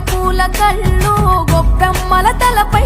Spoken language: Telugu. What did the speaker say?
పూల కళ్ళు గొప్పమ్మల తలపై